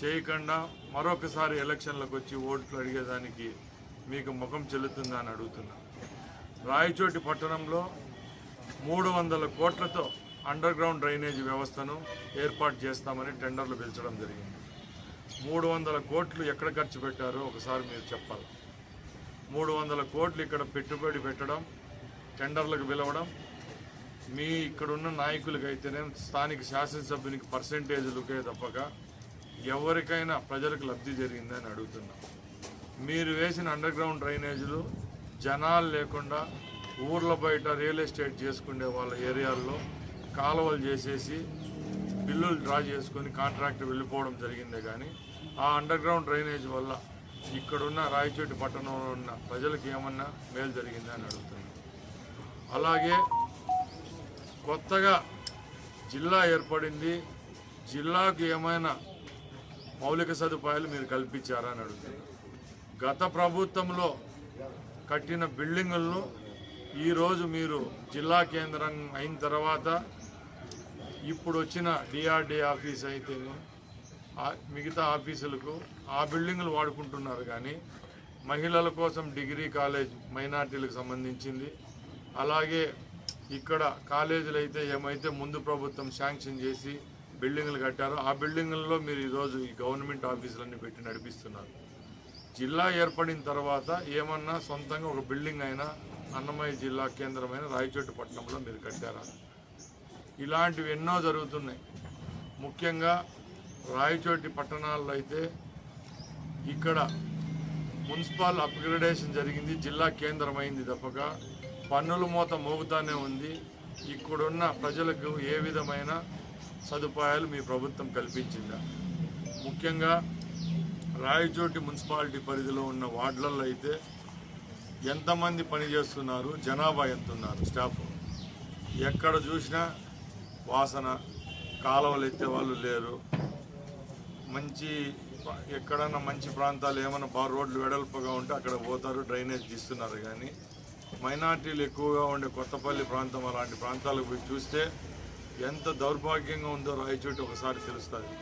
చేయకుండా మరొకసారి ఎలక్షన్లకు వచ్చి ఓట్లు అడిగేదానికి మీకు ముఖం చెల్లుతుందా అని అడుగుతున్నా. రాయచోటి పట్టణంలో మూడు వందల కోట్లతో అండర్ గ్రౌండ్ డ్రైనేజ్ వ్యవస్థను ఏర్పాటు చేస్తామని టెండర్లు పిలిచడం జరిగింది. మూడు వందల కోట్లు ఎక్కడ ఖర్చు పెట్టారో ఒకసారి మీరు చెప్పాలి. మూడు వందల కోట్లు ఇక్కడ పెట్టుబడి పెట్టడం టెండర్లకు పిలవడం మీ ఇక్కడున్న నాయకులకైతేనే స్థానిక శాసనసభ్యునికి పర్సంటేజ్లుకే తప్పక ఎవరికైనా ప్రజలకు లబ్ధి జరిగిందని అడుగుతున్నాం. మీరు వేసిన అండర్ గ్రౌండ్ డ్రైనేజీలు జనాలు లేకుండా ఊర్ల బయట రియల్ ఎస్టేట్ చేసుకునే వాళ్ళ ఏరియాల్లో కాలువలు చేసేసి బిల్లులు డ్రా చేసుకొని కాంట్రాక్ట్ వెళ్ళిపోవడం జరిగిందే కానీ ఆ అండర్ గ్రౌండ్ డ్రైనేజ్ వల్ల ఇక్కడున్న రాయచోటి పట్టణంలో ఉన్న ప్రజలకు ఏమన్నా మేలు జరిగిందా అని అడుగుతున్నాను అలాగే కొత్తగా జిల్లా ఏర్పడింది జిల్లాకు ఏమైనా మౌలిక సదుపాయాలు మీరు కల్పించారా అని అడుగుతున్నారు గత ప్రభుత్వంలో కట్టిన బిల్డింగులను ఈరోజు మీరు జిల్లా కేంద్రం అయిన తర్వాత ఇప్పుడు వచ్చిన డిఆర్డీ ఆఫీస్ అయితే మిగతా ఆఫీసులకు ఆ బిల్డింగులు వాడుకుంటున్నారు కానీ మహిళల కోసం డిగ్రీ కాలేజ్ మైనార్టీలకు సంబంధించింది. అలాగే ఇక్కడ కాలేజీలు అయితే ఏమైతే ముందు ప్రభుత్వం శాంక్షన్ చేసి బిల్డింగులు కట్టారో ఆ బిల్డింగ్లలో మీరు ఈరోజు ఈ గవర్నమెంట్ ఆఫీసులన్నీ పెట్టి నడిపిస్తున్నారు. జిల్లా ఏర్పడిన తర్వాత ఏమన్నా సొంతంగా ఒక బిల్డింగ్ అయినా అన్నమయ్య జిల్లా కేంద్రమైన రాయచోటి పట్టణంలో మీరు కట్టారా? ఇలాంటివి ఎన్నో జరుగుతున్నాయి. ముఖ్యంగా రాయచోటి పట్టణాల్లో అయితే ఇక్కడ మున్సిపల్ అప్గ్రేడేషన్ జరిగింది జిల్లా కేంద్రమైంది తప్పక. పన్నుల మూత మోగుతానే ఉంది. ఇక్కడున్న ప్రజలకు ఏ విధమైన సదుపాయాలు మీ ప్రభుత్వం కల్పించిందా? ముఖ్యంగా రాయచోటి మున్సిపాలిటీ పరిధిలో ఉన్న వార్డులలో అయితే ఎంతమంది పనిచేస్తున్నారు జనాభా ఎంత ఉన్నారు స్టాఫ్? ఎక్కడ చూసినా వాసన కాలువలు ఎత్తే వాళ్ళు లేరు. మంచి ఎక్కడన్నా మంచి ప్రాంతాలు ఏమైనా బాగా రోడ్లు వెడల్పుగా ఉంటే అక్కడ పోతారు డ్రైనేజ్ తీస్తున్నారు కానీ మైనార్టీలు ఎక్కువగా ఉండే కొత్తపల్లి ప్రాంతం అలాంటి ప్రాంతాలకు పోయి చూస్తే ఎంత దౌర్భాగ్యంగా ఉందో రాయచోటి ఒకసారి తెలుస్తుంది